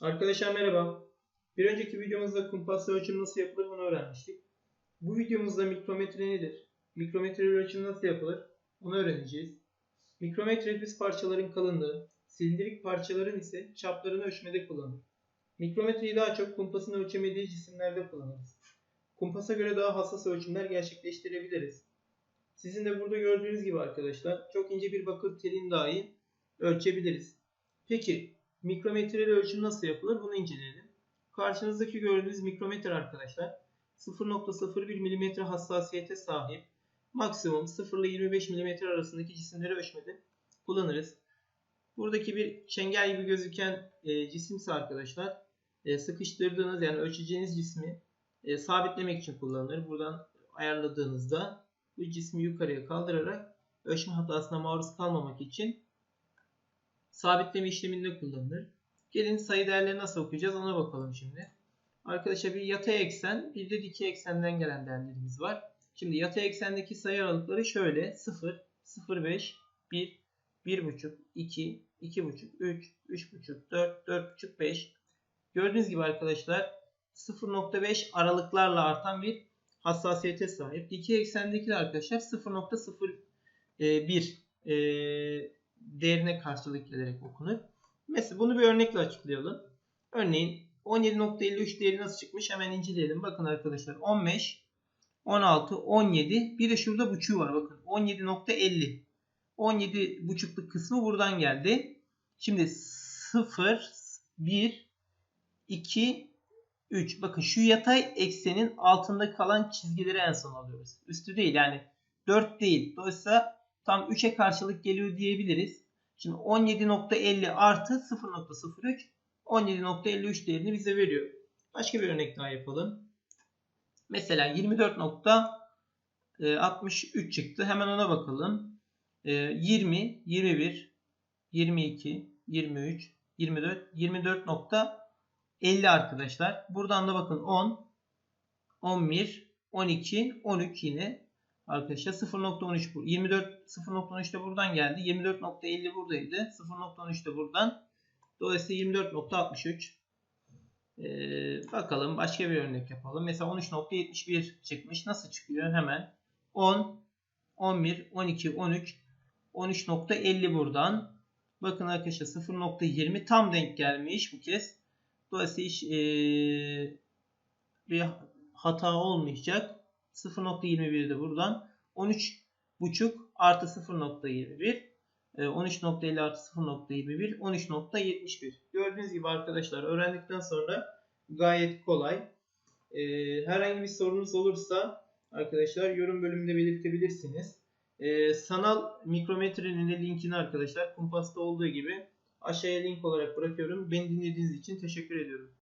Arkadaşlar merhaba. Bir önceki videomuzda kumpasla ölçüm nasıl yapılır onu öğrenmiştik. Bu videomuzda mikrometre nedir? Mikrometre ölçüm nasıl yapılır? Onu öğreneceğiz. Mikrometre düz parçaların kalınlığı, silindirik parçaların ise çaplarını ölçmede kullanılır. Mikrometreyi daha çok kumpasın ölçemediği cisimlerde kullanırız. Kumpasa göre daha hassas ölçümler gerçekleştirebiliriz. Sizin de burada gördüğünüz gibi arkadaşlar çok ince bir bakır telin dahi ölçebiliriz. Peki mikrometre ile ölçüm nasıl yapılır bunu inceleyelim. Karşınızdaki gördüğünüz mikrometre arkadaşlar 0.01 mm hassasiyete sahip maksimum 0 ile 25 mm arasındaki cisimleri ölçmede kullanırız. Buradaki bir çengel gibi gözüken e, cisimse arkadaşlar e, sıkıştırdığınız yani ölçeceğiniz cismi e, sabitlemek için kullanılır. Buradan ayarladığınızda bu cismi yukarıya kaldırarak ölçme hatasına maruz kalmamak için sabitleme işleminde kullanılır. Gelin sayı değerleri nasıl okuyacağız ona bakalım şimdi. Arkadaşlar bir yatay eksen bir de dikey eksenden gelen değerlerimiz var. Şimdi yatay eksendeki sayı aralıkları şöyle 0, 0,5, 1, 1,5, 2, 2,5, 3, 3,5, 4, 4,5, 5. Gördüğünüz gibi arkadaşlar 0,5 aralıklarla artan bir hassasiyete sahip. Dikey eksendeki de arkadaşlar 0,01 e, değerine karşılık gelerek okunur. Mesela bunu bir örnekle açıklayalım. Örneğin 17.53 değeri nasıl çıkmış? Hemen inceleyelim. Bakın arkadaşlar 15, 16, 17. Bir de şurada buçuğu var. Bakın 17.50. 17 buçukluk kısmı buradan geldi. Şimdi 0, 1, 2, 3. Bakın şu yatay eksenin altında kalan çizgileri en son alıyoruz. Üstü değil yani 4 değil. Dolayısıyla tam 3'e karşılık geliyor diyebiliriz. Şimdi 17.50 artı 0.03 17.53 değerini bize veriyor. Başka bir örnek daha yapalım. Mesela 24.63 çıktı. Hemen ona bakalım. 20, 21, 22, 23, 24, 24.50 arkadaşlar. Buradan da bakın 10, 11, 12, 13 yine arkadaşlar 0.13 bu. 24 0.13 de buradan geldi. 24.50 buradaydı. 0.13 de buradan. Dolayısıyla 24.63. Ee, bakalım başka bir örnek yapalım. Mesela 13.71 çıkmış. Nasıl çıkıyor? Hemen 10, 11, 12, 13, 13.50 buradan. Bakın arkadaşlar 0.20 tam denk gelmiş bu kez. Dolayısıyla hiç ee, bir hata olmayacak. 0.21 de buradan. 13.5 artı 0.21 13.50 artı 0.21 13.71 Gördüğünüz gibi arkadaşlar öğrendikten sonra gayet kolay. Ee, herhangi bir sorunuz olursa arkadaşlar yorum bölümünde belirtebilirsiniz. Ee, sanal mikrometrenin de linkini arkadaşlar kumpasta olduğu gibi aşağıya link olarak bırakıyorum. Beni dinlediğiniz için teşekkür ediyorum.